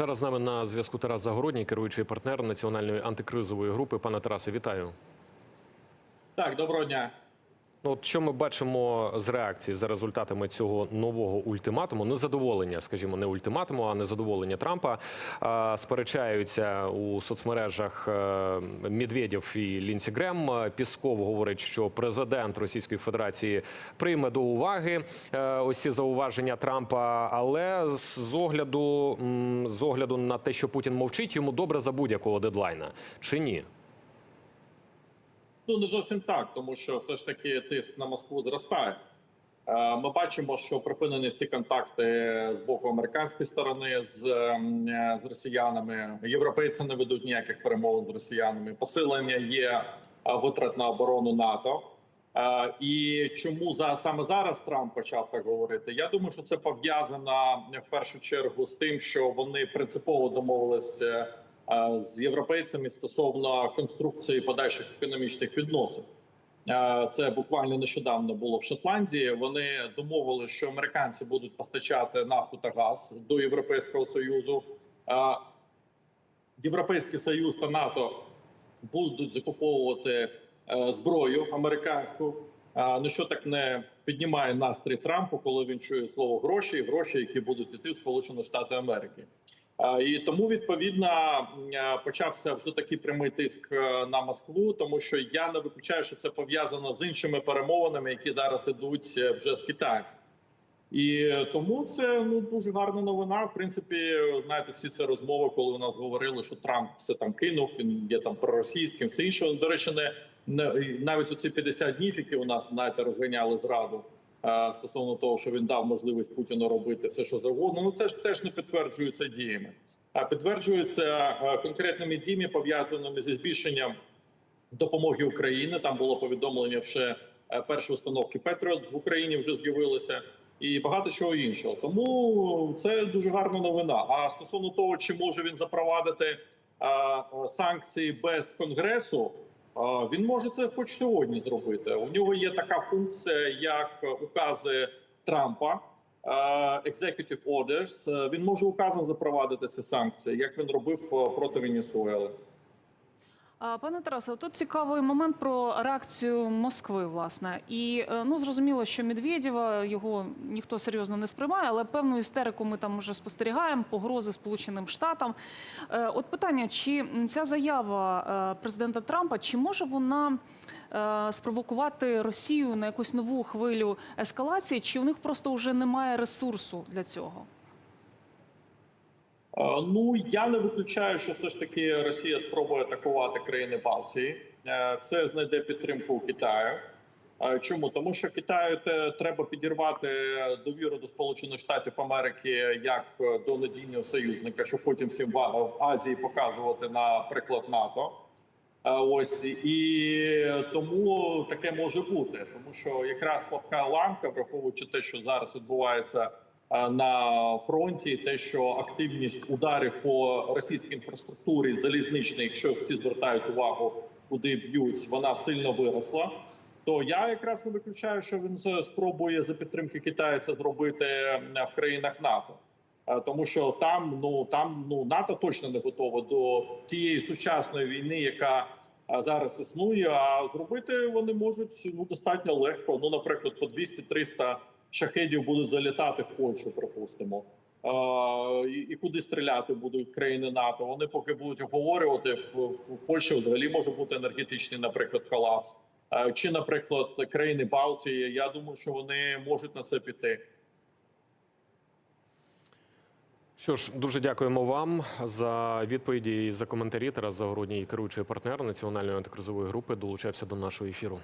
Зараз з нами на зв'язку Тарас Загородній, керуючий партнер національної антикризової групи. Пане Тарасе, вітаю. Так, доброго дня. Ну, от що ми бачимо з реакції за результатами цього нового ультиматуму? Незадоволення, скажімо, не ультиматуму, а незадоволення Трампа. Сперечаються у соцмережах е, Медведєв і Лінсі Грем. Е, Пісков говорить, що президент Російської Федерації прийме до уваги е, ось ці зауваження Трампа. Але з огляду з огляду на те, що Путін мовчить, йому добре за будь-якого дедлайна чи ні? Ну не зовсім так, тому що все ж таки тиск на Москву зростає. Е, Ми бачимо, що припинені всі контакти з боку американської сторони з, е, з росіянами. Європейці не ведуть ніяких перемовин з росіянами. Посилення є е, витрат на оборону НАТО. І чому за саме зараз Трамп почав так говорити? Я думаю, що це пов'язано в першу чергу з тим, що вони принципово домовилися з європейцями стосовно конструкції подальших економічних відносин. Е, Це буквально нещодавно було в Шотландії. Вони домовили, що американці будуть постачати нафту та газ до Європейського союзу. Е, Європейський союз та НАТО будуть закуповувати е, зброю американську. Е, Ну що так не піднімає настрій Трампу, коли він чує слово гроші, гроші, які будуть йти в Сполучені Штати Америки. Е, І тому відповідно е, почався вже такий прямий тиск е, на Москву, тому що я не виключаю, що це пов'язано з іншими перемовинами, які зараз ідуть вже з Китаєм. І тому це ну дуже гарна новина. В принципі, знаєте, всі ці розмови, коли у нас говорили, що Трамп все там кинув, він є там проросійським, все інше. До речі, не, навіть оці 50 днів, які у нас знаєте, розганяли зраду стосовно того, що він дав можливість Путіну робити все, що завгодно. Ну це ж теж не підтверджується діями, а підтверджується е, конкретними діями, пов'язаними зі збільшенням допомоги Україні. Там було повідомлення ще е, перші установки Петріот в Україні вже з'явилися. І багато чого іншого, тому це дуже гарна новина. А стосовно того, чи може він запровадити санкції без конгресу, він може це хоч сьогодні зробити. У нього є така функція, як укази Трампа. а, Executive Orders. Е, Він може указом запровадити ці санкції, як він робив е, проти Венесуели. Пане Тарасе, тут цікавий момент про реакцію Москви, власне. І е, ну зрозуміло, що Медведєва його ніхто серйозно не сприймає, але певну істерику ми там вже спостерігаємо, погрози Сполученим Штатам. Е, От питання: чи ця заява е, президента Трампа, чи може вона спровокувати Росію на якусь нову хвилю ескалації, чи у них просто вже немає ресурсу для цього? Е, Ну я не виключаю, що все ж таки Росія спробує атакувати країни Балтії. Е, Це знайде підтримку у Китаю. Е, Чому тому, що Китаю треба підірвати довіру до Сполучених Штатів Америки як до надійного союзника, щоб потім всім в Азії показувати на приклад НАТО. Ось і тому таке може бути, тому що якраз слабка ланка, враховуючи те, що зараз відбувається на фронті, те, що активність ударів по російській інфраструктурі залізничній, якщо всі звертають увагу, куди б'ють, вона сильно виросла. То я якраз не виключаю, що він спробує за підтримки Китаю це зробити е, в країнах НАТО. Е, тому що там ну там ну НАТО точно не готова до тієї сучасної війни, яка е, зараз існує. А зробити вони можуть ну достатньо легко. Ну, наприклад, по 200-300 шахедів будуть залітати в Польщу, припустимо. І, куди стріляти будуть країни НАТО? Вони поки будуть обговорювати в, Польщі взагалі може бути енергетичний, наприклад, колапс. Чи, наприклад, країни Балтії, я думаю, що вони можуть на це піти. Що ж, дуже дякуємо вам за відповіді і за коментарі. Тарас Загородній, керуючий партнер національної антикризової групи, долучався до нашого ефіру.